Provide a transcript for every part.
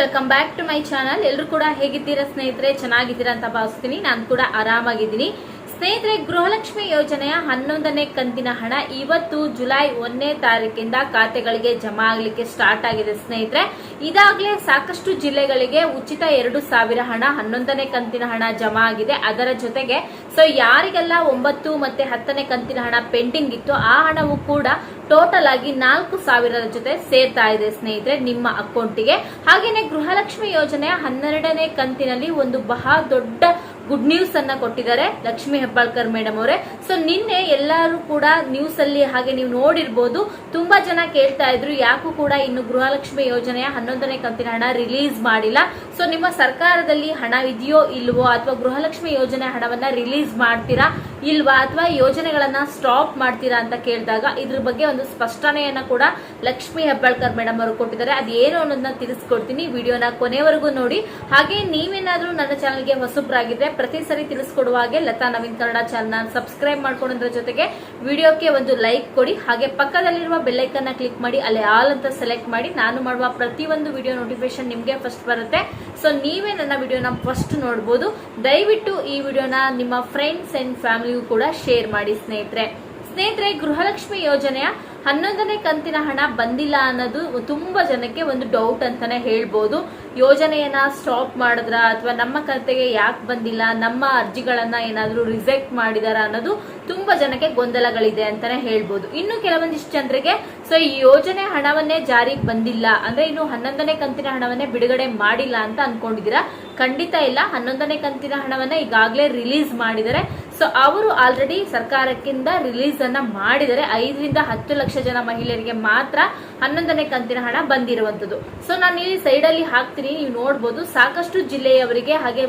Welcome back to my channel ಎಲ್ಲರೂ ಕೂಡ ಹೇಗಿದ್ದೀರಾ ಸ್ನೇಹಿತರೆ? ಚೆನ್ನಾಗಿದ್ದೀರಾ ಅಂತ ಭಾವಿಸ್ತೀನಿ. ನಾನು ಕೂಡ ಆರಾಮಾಗಿದ್ದೀನಿ. ಸ್ನೇಹಿತರೆ, ಗೃಹಲಕ್ಷ್ಮಿ ಯೋಜನೆಯ ಹನ್ನೊಂದನೇ ಕಂತಿನ ಹಣ ಇವತ್ತು ಜುಲೈ ಒಂದನೇ ತಾರೀಕಿಂದ ಖಾತೆಗಳಿಗೆ ಜಮಾ ಆಗಲಿಕ್ಕೆ ಸ್ಟಾರ್ಟ್ ಆಗಿದೆ ಸ್ನೇಹಿತರೆ. ಇದಾಗಲೇ ಸಾಕಷ್ಟು ಜಿಲ್ಲೆಗಳಿಗೆ ಉಚಿತ ಎರಡು ಸಾವಿರ ಹಣ, ಹನ್ನೊಂದನೇ ಕಂತಿನ ಹಣ ಜಮಾ ಆಗಿದೆ. ಅದರ ಜೊತೆಗೆ, ಸೊ ಯಾರಿಗೆಲ್ಲ ಒಂಬತ್ತು ಮತ್ತೆ ಹತ್ತನೇ ಕಂತಿನ ಹಣ ಪೆಂಡಿಂಗ್ ಇತ್ತು ಆ ಹಣವು ಕೂಡ ಟೋಟಲ್ ಆಗಿ ನಾಲ್ಕು ಸಾವಿರದ ಜೊತೆ ಸೇರ್ತಾ ಇದೆ ಸ್ನೇಹಿತರೆ, ನಿಮ್ಮ ಅಕೌಂಟಿಗೆ. ಹಾಗೇನೆ ಗೃಹಲಕ್ಷ್ಮಿ ಯೋಜನೆಯ ಹನ್ನೆರಡನೇ ಕಂತಿನಲ್ಲಿ ಒಂದು ಬಹಳ ದೊಡ್ಡ ಗುಡ್ ನ್ಯೂಸ್ ಅನ್ನ ಕೊಟ್ಟಿದ್ದಾರೆ ಲಕ್ಷ್ಮಿ ಹೆಬ್ಬಾಳ್ಕರ್ ಮೇಡಮ್ ಅವರೇ. ಸೊ ನಿನ್ನೆ ಎಲ್ಲರೂ ಕೂಡ ನ್ಯೂಸ್ ಅಲ್ಲಿ ಹಾಗೆ ನೀವು ನೋಡಿರ್ಬೋದು. ತುಂಬಾ ಜನ ಕೇಳ್ತಾ ಇದ್ರು, ಯಾಕೂ ಕೂಡ ಇನ್ನು ಗೃಹಲಕ್ಷ್ಮಿ ಯೋಜನೆಯ ಹನ್ನೊಂದನೇ ಕಂತಿನ ಹಣ ರಿಲೀಸ್ ಮಾಡಿಲ್ಲ. ಸೊ ನಿಮ್ಮ ಸರ್ಕಾರದಲ್ಲಿ ಹಣ ಇದೆಯೋ ಇಲ್ವೋ ಅಥವಾ ಗೃಹಲಕ್ಷ್ಮಿ ಯೋಜನೆ ಹಣವನ್ನ ರಿಲೀಸ್ ಮಾಡ್ತೀರಾ? ಇಲ್ವಾ ಅಥವಾ ಯೋಜನೆಗಳನ್ನ ಸ್ಟಾಪ್ ಮಾಡ್ತೀರಾ ಅಂತ ಕೇಳಿದಾಗ ಇದ್ರ ಬಗ್ಗೆ ಒಂದು ಸ್ಪಷ್ಟನೆಯನ್ನ ಕೂಡ ಲಕ್ಷ್ಮಿ ಹೆಬ್ಬಾಳ್ಕರ್ ಮೇಡಮ್ ಅವರು ಕೊಟ್ಟಿದ್ದಾರೆ. ಅದೇನು ಅನ್ನೋದನ್ನ ತಿಳಿಸ್ಕೊಡ್ತೀನಿ. ವಿಡಿಯೋನ ಕೊನೆವರೆಗೂ ನೋಡಿ. ಹಾಗೆ ನೀವೇನಾದ್ರೂ ನನ್ನ ಚಾನಲ್ಗೆ ಹೊಸಬ್ರಾಗಿದ್ರೆ ಪ್ರತಿ ಸರಿ ತಿಳಿಸ್ಕೊಡುವ ಹಾಗೆ ಲತಾ ನವೀನ್ ಕನ್ನಡ ಚಾನಲ್ ಸಬ್ಸ್ಕ್ರೈಬ್ ಮಾಡ್ಕೊಳೋದ್ರ ಜೊತೆಗೆ ವಿಡಿಯೋಕ್ಕೆ ಒಂದು ಲೈಕ್ ಕೊಡಿ. ಹಾಗೆ ಪಕ್ಕದಲ್ಲಿರುವ ಬೆಲ್ಲೈಕನ್ನ ಕ್ಲಿಕ್ ಮಾಡಿ, ಅಲ್ಲಿ ಆಲ್ ಅಂತ ಸೆಲೆಕ್ಟ್ ಮಾಡಿ. ನಾನು ಮಾಡುವ ಪ್ರತಿಯೊಂದು ವಿಡಿಯೋ ನೋಟಿಫಿಕೇಶನ್ ನಿಮಗೆ ಫಸ್ಟ್ ಬರುತ್ತೆ. ಸೊ ನೀವೇ ನನ್ನ ವಿಡಿಯೋನ ಫಸ್ಟ್ ನೋಡ್ಬೋದು. ದಯವಿಟ್ಟು ಈ ವಿಡಿಯೋನ ನಿಮ್ಮ ಫ್ರೆಂಡ್ಸ್ ಅಂಡ್ ಫ್ಯಾಮಿಲಿಗೂ ಕೂಡ ಶೇರ್ ಮಾಡಿ ಸ್ನೇಹಿತರೆ. ಸ್ನೇಹಿತರೆ, ಗೃಹಲಕ್ಷ್ಮಿ ಯೋಜನೆಯ ಹನ್ನೊಂದನೇ ಕಂತಿನ ಹಣ ಬಂದಿಲ್ಲ ಅನ್ನೋದು ತುಂಬಾ ಜನಕ್ಕೆ ಒಂದು ಡೌಟ್ ಅಂತಾನೆ ಹೇಳ್ಬೋದು. ಯೋಜನೆಯನ್ನ ಸ್ಟಾಪ್ ಮಾಡಿದ್ರ ಅಥವಾ ನಮ್ಮ ಖಾತೆಗೆ ಯಾಕೆ ಬಂದಿಲ್ಲ, ನಮ್ಮ ಅರ್ಜಿಗಳನ್ನ ಏನಾದರೂ ರಿಜೆಕ್ಟ್ ಮಾಡಿದಾರ ಅನ್ನೋದು ತುಂಬಾ ಜನಕ್ಕೆ ಗೊಂದಲಗಳಿದೆ ಅಂತಾನೆ ಹೇಳ್ಬೋದು. ಇನ್ನು ಕೆಲವೊಂದಿಷ್ಟು ಜನರಿಗೆ ಸೊ ಈ ಯೋಜನೆ ಹಣವನ್ನೇ ಜಾರಿಗೆ ಬಂದಿಲ್ಲ, ಅಂದ್ರೆ ಇನ್ನು ಹನ್ನೊಂದನೇ ಕಂತಿನ ಹಣವನ್ನೇ ಬಿಡುಗಡೆ ಮಾಡಿಲ್ಲ ಅಂತ ಅನ್ಕೊಂಡಿದ್ದೀರಾ? ಖಂಡಿತ ಇಲ್ಲ. ಹನ್ನೊಂದನೇ ಕಂತಿನ ಹಣವನ್ನ ಈಗಾಗಲೇ ರಿಲೀಸ್ ಮಾಡಿದರೆ ಸೊ ಅವರು ಆಲ್ರೆಡಿ ಸರ್ಕಾರಕ್ಕಿಂತ ರಿಲೀಸ್ ಅನ್ನ ಮಾಡಿದರೆ ಐದರಿಂದ ಹತ್ತು ಲಕ್ಷ ಜನ ಮಹಿಳೆಯರಿಗೆ ಮಾತ್ರ ಹನ್ನೊಂದನೇ ಕಂತಿನ ಹಣ ಬಂದಿರುವಂತದ್ದು ಸೊ ನಾನು ಇಲ್ಲಿ ಸೈಡ್ ಅಲ್ಲಿ ಹಾಕ್ತೀನಿ, ನೀವು ನೋಡ್ಬೋದು, ಸಾಕಷ್ಟು ಜಿಲ್ಲೆಯವರಿಗೆ ಹಾಗೆ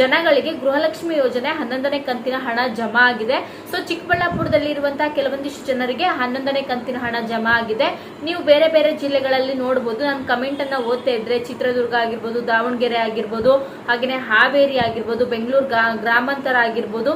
ಜನಗಳಿಗೆ ಗೃಹಲಕ್ಷ್ಮಿ ಯೋಜನೆ ಹನ್ನೊಂದನೇ ಕಂತಿನ ಹಣ ಜಮಾ ಆಗಿದೆ. ಸೊ ಚಿಕ್ಕಬಳ್ಳಾಪುರದಲ್ಲಿ ಇರುವಂತಹ ಕೆಲವೊಂದಿಷ್ಟು ಜನರಿಗೆ ಹನ್ನೊಂದನೇ ಕಂತಿನ ಹಣ ಜಮಾ ಆಗಿದೆ. ನೀವು ಬೇರೆ ಬೇರೆ ಜಿಲ್ಲೆಗಳಲ್ಲಿ ನೋಡಬಹುದು ನಾನು ಕಮೆಂಟ್ ಅನ್ನ ಓದ್ತಾ ಇದ್ರೆ ಚಿತ್ರದುರ್ಗ ಆಗಿರ್ಬೋದು, ದಾವಣಗೆರೆ ಆಗಿರ್ಬೋದು ಹಾಗೆಯೇ ಹಾವೇರಿ ಆಗಿರ್ಬೋದು, ಬೆಂಗಳೂರು ಗ್ರಾಮಾಂತರ ಆಗಿರ್ಬೋದು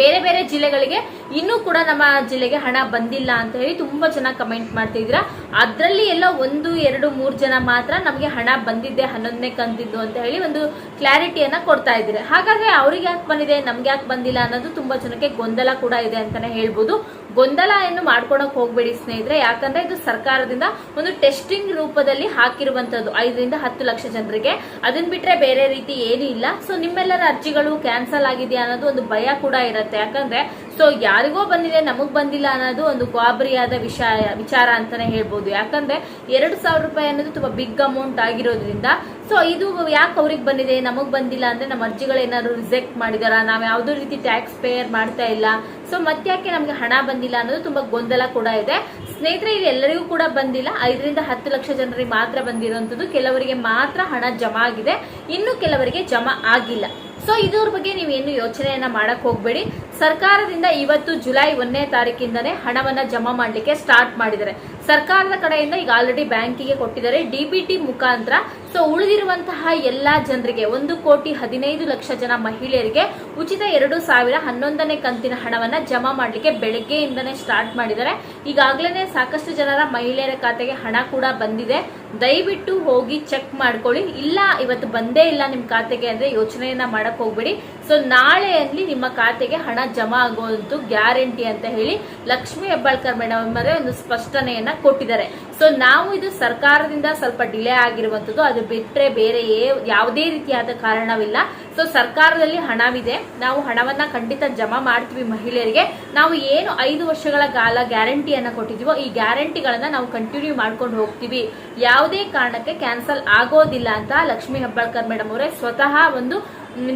ಬೇರೆ ಬೇರೆ ಜಿಲ್ಲೆಗಳಿಗೆ ಇನ್ನೂ ಕೂಡ ನಮ್ಮ ಜಿಲ್ಲೆಗೆ ಹಣ ಬಂದಿಲ್ಲ ಅಂತ ಹೇಳಿ ತುಂಬಾ ಜನ ಕಮೆಂಟ್ ಮಾಡ್ತಿದ್ದೀರಾ. ಅದರಲ್ಲಿ ಎಲ್ಲ ಒಂದು, ಎರಡು, ಮೂರು ಜನ ಮಾತ್ರ ನಮಗೆ ಹಣ ಬಂದಿದ್ದೆ ಹನ್ನೊಂದನೇ ಕಂತಿದ್ದು ಅಂತ ಹೇಳಿ ಒಂದು ಕ್ಲಾರಿಟಿಯನ್ನ ಕೊಡ್ತಾ ಇದ್ರೆ ಹಾಗಾದ್ರೆ ಅವ್ರಿಗೆ ಯಾಕೆ ಬಂದಿದೆ, ನಮ್ಗೆ ಯಾಕೆ ಬಂದಿಲ್ಲ ಅನ್ನೋದು ತುಂಬಾ ಜನಕ್ಕೆ ಗೊಂದಲ ಕೂಡ ಇದೆ ಅಂತಾನೆ ಹೇಳ್ಬೋದು. ಗೊಂದಲ ಏನು ಮಾಡ್ಕೊಳಕ್ ಹೋಗ್ಬೇಡಿ ಸ್ನೇಹಿತರೆ. ಯಾಕಂದ್ರೆ ಇದು ಸರ್ಕಾರದಿಂದ ಒಂದು ಟೆಸ್ಟಿಂಗ್ ರೂಪದಲ್ಲಿ ಹಾಕಿರುವಂತದ್ದು ಐದರಿಂದ ಹತ್ತು ಲಕ್ಷ ಜನರಿಗೆ. ಅದನ್ನ ಬಿಟ್ರೆ ಬೇರೆ ರೀತಿ ಏನೂ ಇಲ್ಲ. ಸೊ ನಿಮ್ಮೆಲ್ಲರ ಅರ್ಜಿಗಳು ಕ್ಯಾನ್ಸಲ್ ಆಗಿದೆಯಾ ಅನ್ನೋದು ಒಂದು ಭಯ ಕೂಡ ಇರುತ್ತೆ. ಯಾಕಂದ್ರೆ ಸೊ ಯಾರಿಗೋ ಬಂದಿದೆ, ನಮಗ್ ಬಂದಿಲ್ಲ ಅನ್ನೋದು ಒಂದು ಗಾಬರಿಯಾದ ವಿಷಯ, ವಿಚಾರ ಅಂತಾನೆ ಹೇಳ್ಬೋದು. ಯಾಕಂದ್ರೆ ಎರಡು ಸಾವಿರ ರೂಪಾಯಿ ಅನ್ನೋದು ತುಂಬಾ ಬಿಗ್ ಅಮೌಂಟ್ ಆಗಿರೋದ್ರಿಂದ ಸೊ ಇದು ಯಾಕೆ ಅವ್ರಿಗೆ ಬಂದಿದೆ, ನಮಗ್ ಬಂದಿಲ್ಲ ಅಂದ್ರೆ ನಮ್ಮ ಅರ್ಜಿಗಳೇನಾದ್ರು ರಿಜೆಕ್ಟ್ ಮಾಡಿದಾರ? ನಾವ್ ಯಾವ್ದೋ ರೀತಿ ಟ್ಯಾಕ್ಸ್ ಪೇಯರ್ ಮಾಡ್ತಾ ಇಲ್ಲ. ಸೊ ಮತ್ತ್ಯಾಕೆ ನಮ್ಗೆ ಹಣ ಬಂದಿಲ್ಲ ಅನ್ನೋದು ತುಂಬಾ ಗೊಂದಲ ಕೂಡ ಇದೆ. ಸ್ನೇಹಿತರೆ, ಇದು ಎಲ್ಲರಿಗೂ ಕೂಡ ಬಂದಿಲ್ಲ. ಐದರಿಂದ ಹತ್ತು ಲಕ್ಷ ಜನರಿಗೆ ಮಾತ್ರ ಬಂದಿರುವಂತದ್ದು ಕೆಲವರಿಗೆ ಮಾತ್ರ ಹಣ ಜಮಾ ಆಗಿದೆ. ಇನ್ನು ಕೆಲವರಿಗೆ ಜಮಾ ಆಗಿಲ್ಲ. ಸೊ ಇದ್ರ ಬಗ್ಗೆ ನೀವೇನು ಯೋಚನೆಯನ್ನ ಮಾಡಕ್ ಹೋಗ್ಬೇಡಿ. ಸರ್ಕಾರದಿಂದ ಇವತ್ತು ಜುಲೈ ಒಂದನೇ ತಾರೀಕಿಂದನೇ ಹಣವನ್ನ ಜಮಾ ಮಾಡ್ಲಿಕ್ಕೆ ಸ್ಟಾರ್ಟ್ ಮಾಡಿದ್ದಾರೆ. ಸರ್ಕಾರದ ಕಡೆಯಿಂದ ಈಗ ಆಲ್ರೆಡಿ ಬ್ಯಾಂಕಿಗೆ ಕೊಟ್ಟಿದ್ದಾರೆ. ಡಿಬಿಟಿ ಮುಖಾಂತರ ಸೊ ಉಳಿದಿರುವಂತಹ ಎಲ್ಲಾ ಜನರಿಗೆ ಒಂದು ಕೋಟಿ ಹದಿನೈದು ಲಕ್ಷ ಜನ ಮಹಿಳೆಯರಿಗೆ ಉಚಿತ ಎರಡು ಸಾವಿರ ಹನ್ನೊಂದನೇ ಕಂತಿನ ಹಣವನ್ನ ಜಮಾ ಮಾಡ್ಲಿಕ್ಕೆ ಬೆಳಗ್ಗೆಯಿಂದನೇ ಸ್ಟಾರ್ಟ್ ಮಾಡಿದ್ದಾರೆ. ಈಗಾಗಲೇ ಸಾಕಷ್ಟು ಜನರ ಮಹಿಳೆಯರ ಖಾತೆಗೆ ಹಣ ಕೂಡ ಬಂದಿದೆ. ದಯವಿಟ್ಟು ಹೋಗಿ ಚೆಕ್ ಮಾಡ್ಕೊಳ್ಳಿ. ಇಲ್ಲ, ಇವತ್ತು ಬಂದೇ ಇಲ್ಲ ನಿಮ್ ಖಾತೆಗೆ ಅಂದ್ರೆ ಯೋಚನೆಯನ್ನ ಮಾಡಕ್ ಹೋಗ್ಬೇಡಿ. ಸೊ ನಾಳೆಯಲ್ಲಿ ನಿಮ್ಮ ಖಾತೆಗೆ ಹಣ ಜಮಾ ಆಗುವಂತೂ ಗ್ಯಾರಂಟಿ ಅಂತ ಹೇಳಿ ಲಕ್ಷ್ಮಿ ಹೆಬ್ಬಾಳ್ಕರ್ ಮೇಡಮ್ ಅವರೇ ಒಂದು ಸ್ಪಷ್ಟನೆಯನ್ನ ಕೊಟ್ಟಿದ್ದಾರೆ. ಸೊ ನಾವು ಇದು ಸರ್ಕಾರದಿಂದ ಸ್ವಲ್ಪ ಡಿಲೇ ಆಗಿರುವಂತದ್ದು, ಅದು ಬಿಟ್ರೆ ಬೇರೆ ಯಾವುದೇ ರೀತಿಯಾದ ಕಾರಣವಿಲ್ಲ. ಸೊ ಸರ್ಕಾರದಲ್ಲಿ ಹಣವಿದೆ. ನಾವು ಹಣವನ್ನ ಖಂಡಿತ ಜಮಾ ಮಾಡ್ತೀವಿ ಮಹಿಳೆಯರಿಗೆ. ನಾವು ಏನು ಐದು ವರ್ಷಗಳ ಕಾಲ ಗ್ಯಾರಂಟಿಯನ್ನ ಕೊಟ್ಟಿದೀವೋ ಈ ಗ್ಯಾರಂಟಿಗಳನ್ನ ನಾವು ಕಂಟಿನ್ಯೂ ಮಾಡ್ಕೊಂಡು ಹೋಗ್ತೀವಿ. ಯಾವುದೇ ಕಾರಣಕ್ಕೆ ಕ್ಯಾನ್ಸಲ್ ಆಗೋದಿಲ್ಲ ಅಂತ ಲಕ್ಷ್ಮಿ ಹೆಬ್ಬಾಳ್ಕರ್ ಮೇಡಮ್ ಅವರೇ ಸ್ವತಃ ಒಂದು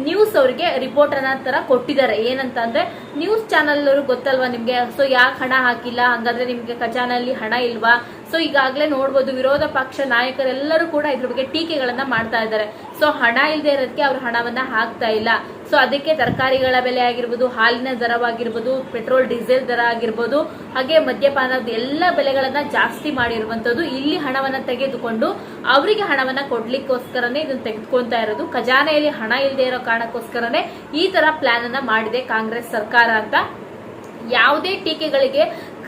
ನ್ಯೂಸ್ ಅವರಿಗೆ ರಿಪೋರ್ಟ್ ಅನ್ನ ತರ ಕೊಟ್ಟಿದ್ದಾರೆ. ಏನಂತ ಅಂದ್ರೆ ನ್ಯೂಸ್ ಚಾನಲ್ ಅವರು ಗೊತ್ತಲ್ವಾ ನಿಮ್ಗೆ? ಸೊ ಯಾಕೆ ಹಣ ಹಾಕಿಲ್ಲ? ಹಂಗಾದ್ರೆ ನಿಮ್ಗೆ ಖಜಾನಲ್ಲಿ ಹಣ ಇಲ್ವಾ? ಸೊ ಈಗಾಗಲೇ ನೋಡ್ಬೋದು ವಿರೋಧ ಪಕ್ಷ ನಾಯಕರೆಲ್ಲರೂ ಕೂಡ ಇದ್ರ ಬಗ್ಗೆ ಟೀಕೆಗಳನ್ನ ಮಾಡ್ತಾ ಇದ್ದಾರೆ. ಸೊ ಹಣ ಇಲ್ಲದೆ ಇರೋದಕ್ಕೆ ಅವರು ಹಣವನ್ನ ಹಾಕ್ತಾ ಇಲ್ಲ. ಸೊ ಅದಕ್ಕೆ ತರಕಾರಿಗಳ ಬೆಲೆ ಆಗಿರ್ಬೋದು, ಹಾಲಿನ ದರವಾಗಿರ್ಬೋದು, ಪೆಟ್ರೋಲ್, ಡೀಸೆಲ್ ದರ ಆಗಿರ್ಬೋದು, ಹಾಗೆ ಮದ್ಯಪಾನದ ಎಲ್ಲ ಬೆಲೆಗಳನ್ನ ಜಾಸ್ತಿ ಮಾಡಿರುವಂತದ್ದು ಇಲ್ಲಿ ಹಣವನ್ನ ತೆಗೆದುಕೊಂಡು ಅವರಿಗೆ ಹಣವನ್ನ ಕೊಡ್ಲಿಕ್ಕೋಸ್ಕರನೇ ಇದನ್ನ ತೆಗೆದುಕೊಂತಾ ಇರೋದು. ಖಜಾನೆಯಲ್ಲಿ ಹಣ ಇಲ್ಲದೆ ಇರೋ ಕಾರಣಕ್ಕೋಸ್ಕರನೇ ಈ ತರ ಪ್ಲಾನ್ ಅನ್ನ ಮಾಡಿದೆ ಕಾಂಗ್ರೆಸ್ ಸರ್ಕಾರ ಅಂತ. ಯಾವುದೇ ಟೀಕೆಗಳಿಗೆ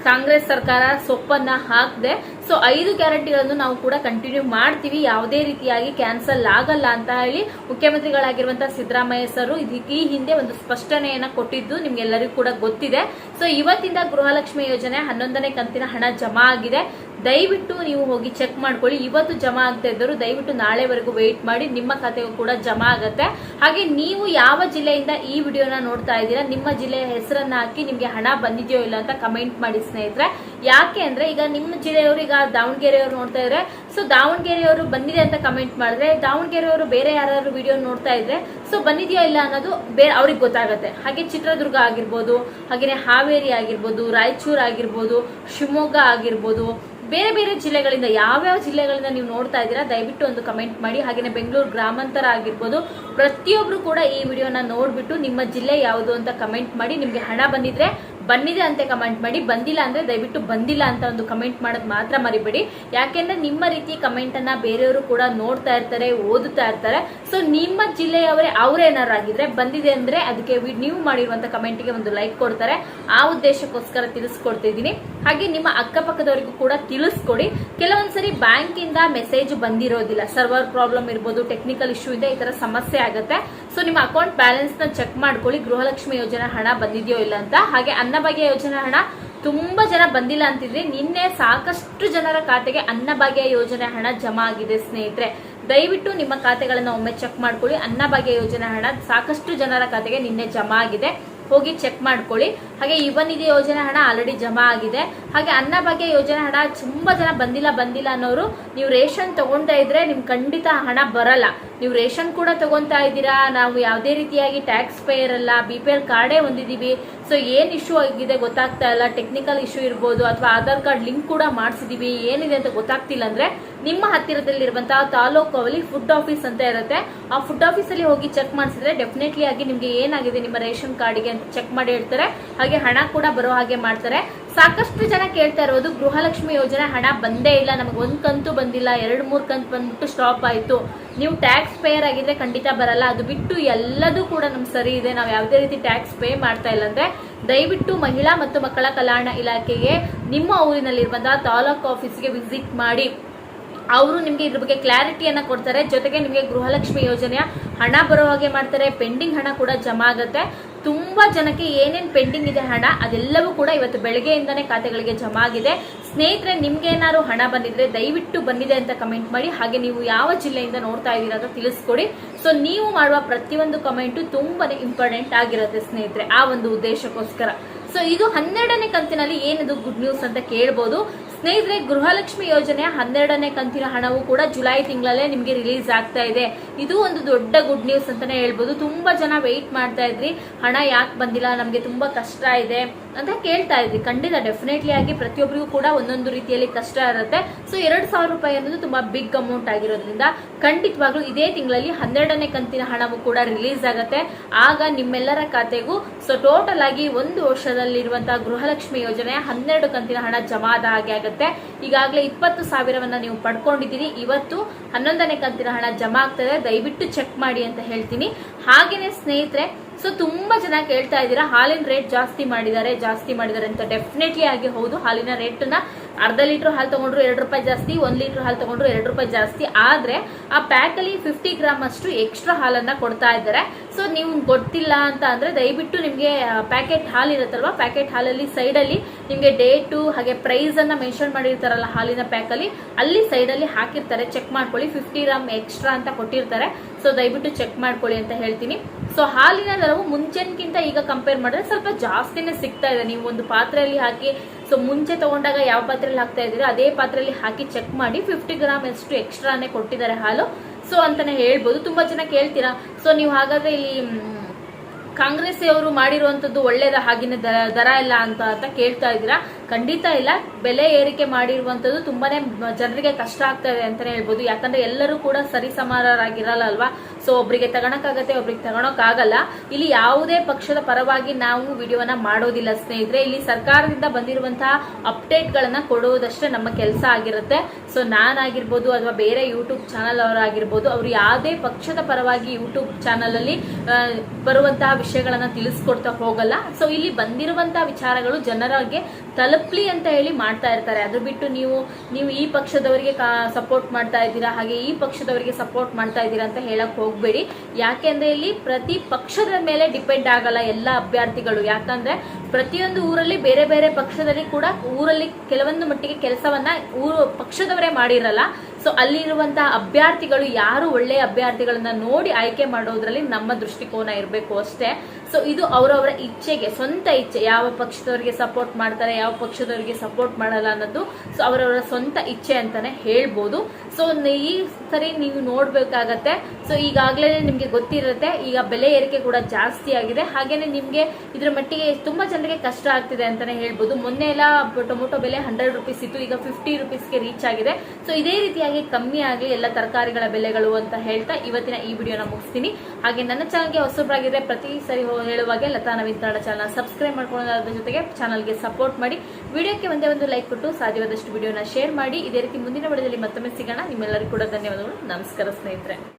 ಕಾಂಗ್ರೆಸ್ ಸರ್ಕಾರ ಸೊಪ್ಪನ್ನ ಹಾಕದೆ ಸೊ ಐದು ಗ್ಯಾರಂಟಿಗಳನ್ನು ನಾವು ಕೂಡ ಕಂಟಿನ್ಯೂ ಮಾಡ್ತೀವಿ. ಯಾವುದೇ ರೀತಿಯಾಗಿ ಕ್ಯಾನ್ಸಲ್ ಆಗಲ್ಲ ಅಂತ ಹೇಳಿ ಮುಖ್ಯಮಂತ್ರಿಗಳಾಗಿರುವಂತಹ ಸಿದ್ದರಾಮಯ್ಯ ಸರ್ ಇದಕ್ಕೆ ಈ ಹಿಂದೆ ಒಂದು ಸ್ಪಷ್ಟನೆಯನ್ನ ಕೊಟ್ಟಿದ್ದು ನಿಮ್ಗೆಲ್ಲರಿಗೂ ಕೂಡ ಗೊತ್ತಿದೆ. ಸೊ ಇವತ್ತಿಂದ ಗೃಹಲಕ್ಷ್ಮಿ ಯೋಜನೆ ಹನ್ನೊಂದನೇ ಕಂತಿನ ಹಣ ಜಮಾ ಆಗಿದೆ. ದಯವಿಟ್ಟು ನೀವು ಹೋಗಿ ಚೆಕ್ ಮಾಡ್ಕೊಳ್ಳಿ. ಇವತ್ತು ಜಮಾ ಆಗ್ತಾ ಇದ್ದರು ದಯವಿಟ್ಟು ನಾಳೆವರೆಗೂ ವೆಯ್ಟ್ ಮಾಡಿ. ನಿಮ್ಮ ಖಾತೆಗೂ ಕೂಡ ಜಮಾ ಆಗುತ್ತೆ. ಹಾಗೆ ನೀವು ಯಾವ ಜಿಲ್ಲೆಯಿಂದ ಈ ವಿಡಿಯೋನ ನೋಡ್ತಾ ಇದ್ದೀರಾ, ನಿಮ್ಮ ಜಿಲ್ಲೆಯ ಹೆಸರನ್ನ ಹಾಕಿ ನಿಮಗೆ ಹಣ ಬಂದಿದೆಯೋ ಇಲ್ಲ ಅಂತ ಕಮೆಂಟ್ ಮಾಡಿ ಸ್ನೇಹಿತರೆ. ಯಾಕೆ ಅಂದ್ರೆ ಈಗ ನಿಮ್ಮ ಜಿಲ್ಲೆಯವರು ಈಗ ದಾವಣಗೆರೆಯವರು ನೋಡ್ತಾ ಇದ್ರೆ ಸೊ ದಾವಣಗೆರೆಯವರು ಬಂದಿದೆ ಅಂತ ಕಮೆಂಟ್ ಮಾಡಿದ್ರೆ, ದಾವಣಗೆರೆಯವರು ಬೇರೆ ಯಾರಾದ್ರು ವಿಡಿಯೋ ನೋಡ್ತಾ ಇದ್ರೆ ಸೊ ಬಂದಿದೆಯೋ ಇಲ್ಲ ಅನ್ನೋದು ಬೇರೆ ಅವ್ರಿಗೆ ಗೊತ್ತಾಗುತ್ತೆ. ಹಾಗೆ ಚಿತ್ರದುರ್ಗ ಆಗಿರ್ಬೋದು ಹಾಗೆಯೇ ಹಾವೇರಿ ಆಗಿರ್ಬೋದು, ರಾಯಚೂರು ಆಗಿರ್ಬೋದು, ಶಿವಮೊಗ್ಗ ಆಗಿರ್ಬೋದು ಬೇರೆ ಬೇರೆ ಜಿಲ್ಲೆಗಳಿಂದ, ಯಾವ್ಯಾವ ಜಿಲ್ಲೆಗಳಿಂದ ನೀವು ನೋಡ್ತಾ ಇದ್ದೀರಾ, ದಯವಿಟ್ಟು ಒಂದು ಕಮೆಂಟ್ ಮಾಡಿ. ಹಾಗೆಯೇ ಬೆಂಗಳೂರು ಗ್ರಾಮಾಂತರ ಆಗಿರ್ಬೋದು ಪ್ರತಿಯೊಬ್ಬರು ಕೂಡ ಈ ವಿಡಿಯೋನ ನೋಡ್ಬಿಟ್ಟು ನಿಮ್ಮ ಜಿಲ್ಲೆ ಯಾವುದು ಅಂತ ಕಮೆಂಟ್ ಮಾಡಿ. ನಿಮಗೆ ಹಣ ಬಂದಿದ್ರೆ ಬಂದಿದೆ ಅಂತ ಕಮೆಂಟ್ ಮಾಡಿ. ಬಂದಿಲ್ಲ ಅಂದ್ರೆ ದಯವಿಟ್ಟು ಬಂದಿಲ್ಲ ಅಂತ ಒಂದು ಕಮೆಂಟ್ ಮಾಡೋದು ಮಾತ್ರ ಮರಿಬೇಡಿ. ಯಾಕೆಂದ್ರೆ ನಿಮ್ಮ ರೀತಿ ಕಮೆಂಟ್ ಅನ್ನ ಬೇರೆಯವರು ಕೂಡ ನೋಡ್ತಾ ಇರ್ತಾರೆ, ಓದುತ್ತಾ ಇರ್ತಾರೆ. ಸೊ ನಿಮ್ಮ ಜಿಲ್ಲೆಯವರೇ ಅವರೇನಾರು ಆಗಿದ್ರೆ, ಬಂದಿದೆ ಅಂದ್ರೆ ಅದಕ್ಕೆ ನೀವು ಮಾಡಿರುವಂತ ಕಮೆಂಟ್ಗೆ ಒಂದು ಲೈಕ್ ಕೊಡ್ತಾರೆ. ಆ ಉದ್ದೇಶಕ್ಕೋಸ್ಕರ ತಿಳಿಸ್ಕೊಡ್ತಿದ್ದೀನಿ ಹಾಗೆ ನಿಮ್ಮ ಅಕ್ಕಪಕ್ಕದವರಿಗೂ ಕೂಡ ತಿಳಿಸ್ಕೊಡಿ. ಕೆಲವೊಂದ್ಸರಿ ಬ್ಯಾಂಕ್ ಇಂದ ಮೆಸೇಜ್ ಬಂದಿರೋದಿಲ್ಲ. ಸರ್ವರ್ ಪ್ರಾಬ್ಲಮ್ ಇರ್ಬೋದು ಟೆಕ್ನಿಕಲ್ ಇಶ್ಯೂ ಇದೆ, ಈ ತರ ಸಮಸ್ಯೆ ಆಗುತ್ತೆ. ಸೊ ನಿಮ್ಮ ಅಕೌಂಟ್ ಬ್ಯಾಲೆನ್ಸ್ನ ಚೆಕ್ ಮಾಡ್ಕೊಳ್ಳಿ. ಗೃಹಲಕ್ಷ್ಮಿ ಯೋಜನೆ ಹಣ ಬಂದಿದೆಯೋ ಇಲ್ಲ ಅಂತ. ಹಾಗೆ ಅನ್ನಭಾಗ್ಯ ಯೋಜನೆ ಹಣ ತುಂಬಾ ಜನ ಬಂದಿಲ್ಲ ಅಂತಿದ್ರೆ ನಿನ್ನೆ ಸಾಕಷ್ಟು ಜನರ ಖಾತೆಗೆ ಅನ್ನಭಾಗ್ಯ ಯೋಜನೆ ಹಣ ಜಮಾ ಆಗಿದೆ ಸ್ನೇಹಿತರೆ. ದಯವಿಟ್ಟು ನಿಮ್ಮ ಖಾತೆಗಳನ್ನ ಒಮ್ಮೆ ಚೆಕ್ ಮಾಡ್ಕೊಳ್ಳಿ. ಅನ್ನಭಾಗ್ಯ ಯೋಜನೆ ಹಣ ಸಾಕಷ್ಟು ಜನರ ಖಾತೆಗೆ ನಿನ್ನೆ ಜಮಾ ಆಗಿದೆ. ಹೋಗಿ ಚೆಕ್ ಮಾಡ್ಕೊಳ್ಳಿ. ಹಾಗೆ ಇವನ್ ನಿಧಿ ಯೋಜನೆ ಹಣ ಆಲ್ರೆಡಿ ಜಮಾ ಆಗಿದೆ. ಹಾಗೆ ಅನ್ನ ಭಾಗ್ಯ ಯೋಜನೆ ಹಣ ತುಂಬಾ ಜನ ಬಂದಿಲ್ಲ ಬಂದಿಲ್ಲ ಅನ್ನೋರು ನೀವು ರೇಷನ್ ತಗೊಂತಾ ಇದ್ರೆ ನಿಮ್ ಖಂಡಿತ ಹಣ ಬರಲ್ಲ. ನೀವು ರೇಷನ್ ಕೂಡ ತಗೊಂತಾ ಇದ್ದೀರಾ? ನಾವು ಯಾವುದೇ ರೀತಿಯಾಗಿ ಟ್ಯಾಕ್ಸ್ ಪೇಯರ್ ಅಲ್ಲ ಬಿ ಪಿ ಎಲ್ ಕಾರ್ಡೇ ಹೊಂದಿದ್ದೀವಿ ಸೊ ಏನು ಇಶ್ಯೂ ಆಗಿದೆ ಗೊತ್ತಾಗ್ತಾ ಇಲ್ಲ. ಟೆಕ್ನಿಕಲ್ ಇಶ್ಯೂ ಇರ್ಬೋದು ಅಥವಾ ಆಧಾರ್ ಕಾರ್ಡ್ ಲಿಂಕ್ ಕೂಡ ಮಾಡಿಸಿದೀವಿ. ಏನಿದೆ ಅಂತ ಗೊತ್ತಾಗ್ತಿಲ್ಲ ಅಂದ್ರೆ ನಿಮ್ಮ ಹತ್ತಿರದಲ್ಲಿರುವಂತಹ ತಾಲೂಕು ಅಲ್ಲಿ ಫುಡ್ ಆಫೀಸ್ ಅಂತ ಇರುತ್ತೆ. ಆ ಫುಡ್ ಆಫೀಸ್ ಅಲ್ಲಿ ಹೋಗಿ ಚೆಕ್ ಮಾಡಿಸಿದ್ರೆ ಡೆಫಿನೆಟ್ಲಿ ಆಗಿ ನಿಮಗೆ ಏನಾಗಿದೆ ನಿಮ್ಮ ರೇಷನ್ ಕಾರ್ಡಿಗೆ ಅಂತ ಚೆಕ್ ಮಾಡಿ ಹೇಳ್ತಾರೆ. ಹಾಗೆ ಹಣ ಕೂಡ ಬರೋ ಹಾಗೆ ಮಾಡ್ತಾರೆ. ಸಾಕಷ್ಟು ಜನ ಕೇಳ್ತಾ ಇರೋದು, ಗೃಹಲಕ್ಷ್ಮಿ ಯೋಜನೆ ಹಣ ಬಂದೇ ಇಲ್ಲ, ನಮಗೆ ಒಂದು ಕಂತು ಬಂದಿಲ್ಲ, ಎರಡು ಮೂರು ಕಂತು ಬಂದ್ಬಿಟ್ಟು ಸ್ಟಾಪ್ ಆಯ್ತು. ನೀವು ಟ್ಯಾಕ್ಸ್ ಪೇಯರ್ ಆಗಿದ್ರೆ ಖಂಡಿತ ಬರಲ್ಲ. ಅದು ಬಿಟ್ಟು ಎಲ್ಲದೂ ಕೂಡ ನಮ್ಗೆ ಸರಿ ಇದೆ. ನಾವು ಯಾವುದೇ ರೀತಿ ಟ್ಯಾಕ್ಸ್ ಪೇ ಮಾಡ್ತಾ ಇಲ್ಲ ಅಂದ್ರೆ, ದಯವಿಟ್ಟು ಮಹಿಳಾ ಮತ್ತು ಮಕ್ಕಳ ಕಲ್ಯಾಣ ಇಲಾಖೆಗೆ ನಿಮ್ಮ ಊರಿನಲ್ಲಿರುವಂತಹ ತಾಲೂಕು ಆಫೀಸ್ಗೆ ವಿಸಿಟ್ ಮಾಡಿ. ಅವರು ನಿಮಗೆ ಇದ್ರ ಬಗ್ಗೆ ಕ್ಲಾರಿಟಿಯನ್ನ ಕೊಡ್ತಾರೆ. ಜೊತೆಗೆ ನಿಮಗೆ ಗೃಹಲಕ್ಷ್ಮಿ ಯೋಜನೆಯ ಹಣ ಬರೋ ಹಾಗೆ ಮಾಡ್ತಾರೆ. ಪೆಂಡಿಂಗ್ ಹಣ ಕೂಡ ಜಮಾ ಆಗುತ್ತೆ. ತುಂಬಾ ಜನಕ್ಕೆ ಏನೇನ್ ಪೆಂಡಿಂಗ್ ಇದೆ ಹಣ, ಅದೆಲ್ಲವೂ ಕೂಡ ಇವತ್ತು ಬೆಳಗ್ಗೆಯಿಂದನೇ ಖಾತೆಗಳಿಗೆ ಜಮಾ ಆಗಿದೆ. ಸ್ನೇಹಿತರೆ, ನಿಮ್ಗೆ ಏನಾದ್ರು ಹಣ ಬಂದಿದ್ರೆ ದಯವಿಟ್ಟು ಬಂದಿದೆ ಅಂತ ಕಮೆಂಟ್ ಮಾಡಿ, ಹಾಗೆ ನೀವು ಯಾವ ಜಿಲ್ಲೆಯಿಂದ ನೋಡ್ತಾ ಇದ್ದೀರಾ ಅಂತ ತಿಳಿಸ್ಕೊಡಿ. ಸೊ ನೀವು ಮಾಡುವ ಪ್ರತಿಯೊಂದು ಕಮೆಂಟು ತುಂಬಾನೇ ಇಂಪಾರ್ಟೆಂಟ್ ಆಗಿರುತ್ತೆ ಸ್ನೇಹಿತರೆ, ಆ ಒಂದು ಉದ್ದೇಶಕ್ಕೋಸ್ಕರ. ಸೊ ಇದು ಹನ್ನೆರಡನೇ ಕಂತಿನಲ್ಲಿ ಏನಿದು ಗುಡ್ ನ್ಯೂಸ್ ಅಂತ ಕೇಳ್ಬೋದು. ಸ್ನೇಹಿತರೆ, ಗೃಹಲಕ್ಷ್ಮಿ ಯೋಜನೆಯ ಹನ್ನೆರಡನೇ ಕಂತಿನ ಹಣವು ಕೂಡ ಜುಲೈ ತಿಂಗಳಲ್ಲೇ ನಿಮಗೆ ರಿಲೀಸ್ ಆಗ್ತಾ ಇದೆ. ಇದು ಒಂದು ದೊಡ್ಡ ಗುಡ್ ನ್ಯೂಸ್ ಅಂತಾನೆ ಹೇಳ್ಬೋದು. ತುಂಬಾ ಜನ ವೆಯ್ಟ್ ಮಾಡ್ತಾ ಇದ್ರಿ. ಹಣ ಯಾಕೆ ಬಂದಿಲ್ಲ? ನಮಗೆ ತುಂಬಾ ಕಷ್ಟ ಇದೆ ಅಂತ ಕೇಳ್ತಾ ಇದ್ರಿ. ಖಂಡಿತ ಡೆಫಿನೆಟ್ಲಿ ಆಗಿ ಪ್ರತಿಯೊಬ್ಬರಿಗೂ ಕೂಡ ಒಂದೊಂದು ರೀತಿಯಲ್ಲಿ ಕಷ್ಟ ಇರುತ್ತೆ. ಸೊ ಎರಡ್ ಸಾವಿರ ರೂಪಾಯಿ ಅನ್ನೋದು ತುಂಬಾ ಬಿಗ್ ಅಮೌಂಟ್ ಆಗಿರೋದ್ರಿಂದ ಖಂಡಿತವಾಗ್ಲೂ ಇದೇ ತಿಂಗಳಲ್ಲಿ ಹನ್ನೆರಡನೇ ಕಂತಿನ ಹಣವು ಕೂಡ ರಿಲೀಸ್ ಆಗುತ್ತೆ. ಆಗ ನಿಮ್ಮೆಲ್ಲರ ಖಾತೆಗೂ ಸೊ ಟೋಟಲ್ ಆಗಿ ಒಂದು ವರ್ಷದಲ್ಲಿರುವಂತಹ ಗೃಹಲಕ್ಷ್ಮಿ ಯೋಜನೆ ಹನ್ನೆರಡು ಕಂತಿನ ಹಣ ಜಮಾದ ಹಾಗೆ ಹಾಗೆ ಆಗುತ್ತೆ ಈಗಾಗಲೇ ಇಪ್ಪತ್ತು ಸಾವಿರವನ್ನ ನೀವು ಪಡ್ಕೊಂಡಿದ್ದೀರಿ. ಇವತ್ತು ಹನ್ನೊಂದನೇ ಕಂತಿನ ಹಣ ಜಮಾ ಆಗ್ತದೆ. ದಯವಿಟ್ಟು ಚೆಕ್ ಮಾಡಿ ಅಂತ ಹೇಳ್ತೀನಿ. ಹಾಗೇನೆ ಸ್ನೇಹಿತರೆ, ಸೊ ತುಂಬಾ ಜನ ಕೇಳ್ತಾ ಇದ್ದೀರಾ, ಹಾಲಿನ ರೇಟ್ ಜಾಸ್ತಿ ಮಾಡಿದ್ದಾರೆ ಜಾಸ್ತಿ ಮಾಡಿದ್ದಾರೆ ಅಂತ ಡೆಫಿನೆಟ್ಲಿ ಆಗಿ ಹೌದು. ಹಾಲಿನ ರೇಟ್ನ ಅರ್ಧ ಲೀಟರ್ ಹಾಲು ತಗೊಂಡ್ರು ಎರಡು ರೂಪಾಯಿ ಜಾಸ್ತಿ, ಒಂದ್ ಲೀಟರ್ ಹಾಲು ತಗೊಂಡ್ರು ಎರಡು ರೂಪಾಯಿ ಜಾಸ್ತಿ. ಆದ್ರೆ ಆ ಪ್ಯಾಕ್ ಅಲ್ಲಿ ಫಿಫ್ಟಿ ಗ್ರಾಮ್ ಅಷ್ಟು ಎಕ್ಸ್ಟ್ರಾ ಹಾಲನ್ನ ಕೊಡ್ತಾ ಇದ್ದಾರೆ. ಸೊ ನೀವು ಗೊತ್ತಿಲ್ಲ ಅಂತ ಅಂದರೆ ದಯವಿಟ್ಟು ನಿಮಗೆ ಪ್ಯಾಕೆಟ್ ಹಾಲು ಇರುತ್ತಲ್ವ? ಪ್ಯಾಕೆಟ್ ಹಾಲಲ್ಲಿ ಸೈಡಲ್ಲಿ ನಿಮಗೆ ಡೇಟು ಹಾಗೆ ಪ್ರೈಸನ್ನು ಮೆನ್ಷನ್ ಮಾಡಿರ್ತಾರಲ್ಲ ಹಾಲಿನ ಪ್ಯಾಕಲ್ಲಿ ಅಲ್ಲಿ ಸೈಡಲ್ಲಿ ಹಾಕಿರ್ತಾರೆ. ಚೆಕ್ ಮಾಡ್ಕೊಳ್ಳಿ. ಫಿಫ್ಟಿ ಗ್ರಾಮ್ ಎಕ್ಸ್ಟ್ರಾ ಅಂತ ಕೊಟ್ಟಿರ್ತಾರೆ. ಸೊ ದಯವಿಟ್ಟು ಚೆಕ್ ಮಾಡ್ಕೊಳ್ಳಿ ಅಂತ ಹೇಳ್ತೀನಿ. ಸೊ ಹಾಲಿನ ದರವು ಮುಂಚೆನ್ಕಿಂತ ಈಗ ಕಂಪೇರ್ ಮಾಡಿದ್ರೆ ಸ್ವಲ್ಪ ಜಾಸ್ತಿನೇ ಸಿಗ್ತಾ ಇದೆ. ನೀವು ಒಂದು ಪಾತ್ರೆಯಲ್ಲಿ ಹಾಕಿ ಸೊ ಮುಂಚೆ ತಗೊಂಡಾಗ ಯಾವ ಪಾತ್ರೆಯಲ್ಲಿ ಹಾಕ್ತಾ ಇದ್ದೀರಾ, ಅದೇ ಪಾತ್ರೆಯಲ್ಲಿ ಹಾಕಿ ಚೆಕ್ ಮಾಡಿ ಫಿಫ್ಟಿ ಗ್ರಾಮ್ ಎಷ್ಟು ಎಕ್ಸ್ಟ್ರಾನೇ ಕೊಟ್ಟಿದ್ದಾರೆ ಹಾಲು. ಸೊ ಅಂತಾನೆ ಹೇಳ್ಬೋದು. ತುಂಬಾ ಜನ ಕೇಳ್ತೀರಾ? ಸೊ ನೀವು ಹಾಗಾದ್ರೆ ಮ್, ಕಾಂಗ್ರೆಸ್ ಅವರು ಮಾಡಿರುವಂತದ್ದು ಒಳ್ಳೇದ ಹಾಗಿನ ದರ ಇಲ್ಲ ಅಂತ ಅಂತ ಕೇಳ್ತಾ ಇದ್ದೀರಾ? ಖಂಡಿತ ಇಲ್ಲ. ಬೆಲೆ ಏರಿಕೆ ಮಾಡಿರುವಂತದ್ದು ತುಂಬಾನೇ ಜನರಿಗೆ ಕಷ್ಟ ಆಗ್ತಾ ಇದೆ ಅಂತಾನೆ ಹೇಳ್ಬೋದು. ಯಾಕಂದ್ರೆ ಎಲ್ಲರೂ ಕೂಡ ಸರಿಸಮಾನರಾಗಿರಲ್ಲ ಅಲ್ವಾ ಸೊ ಒಬ್ರಿಗೆ ತಗೊಳಕ್ಕಾಗತ್ತೆ ಒಬ್ರಿಗೆ ತಗೊಳಕ್ಕಾಗಲ್ಲ ಇಲ್ಲಿ ಯಾವುದೇ ಪಕ್ಷದ ಪರವಾಗಿ ನಾವು ವಿಡಿಯೋನ ಮಾಡೋದಿಲ್ಲ ಸ್ನೇಹಿತರೆ. ಇಲ್ಲಿ ಸರ್ಕಾರದಿಂದ ಬಂದಿರುವಂತಹ ಅಪ್ಡೇಟ್ ಗಳನ್ನ ಕೊಡುವುದಷ್ಟೇ ನಮ್ಮ ಕೆಲಸ ಆಗಿರುತ್ತೆ. ಸೊ ನಾನಾಗಿರ್ಬೋದು ಅಥವಾ ಬೇರೆ ಯೂಟ್ಯೂಬ್ ಚಾನಲ್ ಅವರಾಗಿರ್ಬೋದು, ಅವರು ಯಾವುದೇ ಪಕ್ಷದ ಪರವಾಗಿ ಯೂಟ್ಯೂಬ್ ಚಾನಲ್ ಅಲ್ಲಿ ಬರುವಂತಹ ವಿಷಯಗಳನ್ನ ತಿಳಿಸ್ಕೊಡ್ತಾ ಹೋಗಲ್ಲ. ಸೊ ಇಲ್ಲಿ ಬಂದಿರುವಂತಹ ವಿಚಾರಗಳು ಜನರಿಗೆ ತಲುಪ್ಲಿ ಅಂತ ಹೇಳಿ ಮಾಡ್ತಾ ಇರ್ತಾರೆ. ಅದು ಬಿಟ್ಟು ನೀವು ನೀವು ಈ ಪಕ್ಷದವರಿಗೆ ಸಪೋರ್ಟ್ ಮಾಡ್ತಾ ಇದ್ದೀರಾ, ಹಾಗೆ ಈ ಪಕ್ಷದವರಿಗೆ ಸಪೋರ್ಟ್ ಮಾಡ್ತಾ ಇದ್ದೀರಾ ಅಂತ ಹೇಳಕ್ ಹೋಗ್ಬೇಡಿ. ಯಾಕೆಂದ್ರೆ ಇಲ್ಲಿ ಪ್ರತಿ ಪಕ್ಷದ ಮೇಲೆ ಡಿಪೆಂಡ್ ಆಗಲ್ಲ ಎಲ್ಲ ಅಭ್ಯರ್ಥಿಗಳು. ಯಾಕಂದ್ರೆ ಪ್ರತಿಯೊಂದು ಊರಲ್ಲಿ ಬೇರೆ ಬೇರೆ ಪಕ್ಷದಲ್ಲಿ ಕೂಡ ಊರಲ್ಲಿ ಕೆಲವೊಂದು ಮಟ್ಟಿಗೆ ಕೆಲಸವನ್ನ ಊರು, ಪಕ್ಷದವರೇ ಮಾಡಿರಲ್ಲ. ಸೊ ಅಲ್ಲಿರುವಂತಹ ಅಭ್ಯರ್ಥಿಗಳು ಯಾರು ಒಳ್ಳೆಯ ಅಭ್ಯರ್ಥಿಗಳನ್ನ ನೋಡಿ ಆಯ್ಕೆ ಮಾಡೋದ್ರಲ್ಲಿ ನಮ್ಮ ದೃಷ್ಟಿಕೋನ ಇರಬೇಕು ಅಷ್ಟೇ. ಸೊ ಇದು ಅವರವರ ಇಚ್ಛೆಗೆ, ಸ್ವಂತ ಇಚ್ಛೆ. ಯಾವ ಪಕ್ಷದವರಿಗೆ ಸಪೋರ್ಟ್ ಮಾಡ್ತಾರೆ, ಯಾವ ಪಕ್ಷದವರಿಗೆ ಸಪೋರ್ಟ್ ಮಾಡಲ್ಲ ಅನ್ನೋದು ಸೊ ಅವರವರ ಸ್ವಂತ ಇಚ್ಛೆ ಅಂತಾನೆ ಹೇಳ್ಬೋದು. ಸೊ ಈ ಸರಿ ನೀವು ನೋಡ್ಬೇಕಾಗತ್ತೆ. ಸೊ ಈಗಾಗಲೇ ನಿಮ್ಗೆ ಗೊತ್ತಿರುತ್ತೆ, ಈಗ ಬೆಲೆ ಏರಿಕೆ ಕೂಡ ಜಾಸ್ತಿ ಆಗಿದೆ. ಹಾಗೇನೆ ನಿಮ್ಗೆ ಇದ್ರ ಮಟ್ಟಿಗೆ ತುಂಬಾ ಜನರಿಗೆ ಕಷ್ಟ ಆಗ್ತಿದೆ ಅಂತಾನೆ ಹೇಳ್ಬೋದು. ಮೊನ್ನೆ ಎಲ್ಲ ಟೊಮೊಟೊ ಬೆಲೆ ಹಂಡ್ರೆಡ್ ರುಪೀಸ್ ಇತ್ತು, ಈಗ ಫಿಫ್ಟಿ ರುಪೀಸ್ಗೆ ರೀಚ್ ಆಗಿದೆ. ಸೊ ಇದೇ ರೀತಿಯಾಗಿ ಕಮ್ಮಿ ಆಗಲಿ ಎಲ್ಲ ತರಕಾರಿಗಳ ಬೆಲೆಗಳು ಅಂತ ಹೇಳ್ತಾ ಇವತ್ತಿನ ಈ ವಿಡಿಯೋನ ಮುಗಿಸ್ತೀನಿ. ಹಾಗೆ ನನ್ನ ಚಾನಲ್ಗೆ ಹೊಸಬ್ರಾಗಿದ್ರೆ ಪ್ರತಿ ಸರಿ ಹೇಳುವಾಗೆ ಲತಾ ನವೀನ್ ಚಾನಲ್ ಸಬ್ಸ್ಕ್ರೈಬ್ ಮಾಡ್ಕೊಳ್ಳೋದ್ರ ಜೊತೆಗೆ ಚಾನಲ್ಗೆ ಸಪೋರ್ಟ್ ಮಾಡಿ. ವಿಡಿಯೋಕ್ಕೆ ಒಂದೇ ಒಂದು ಲೈಕ್ ಕೊಟ್ಟು ಸಾಧ್ಯವಾದಷ್ಟು ವಿಡಿಯೋನ ಶೇರ್ ಮಾಡಿ. ಇದೇ ರೀತಿ ಮುಂದಿನ ವಿಡಿಯೋದಲ್ಲಿ ಮತ್ತೊಮ್ಮೆ ಸಿಗೋಣ. ನಿಮ್ಮೆಲ್ಲರಿಗೂ ಕೂಡ ಧನ್ಯವಾದಗಳು. ನಮಸ್ಕಾರ ಸ್ನೇಹಿತರೆ.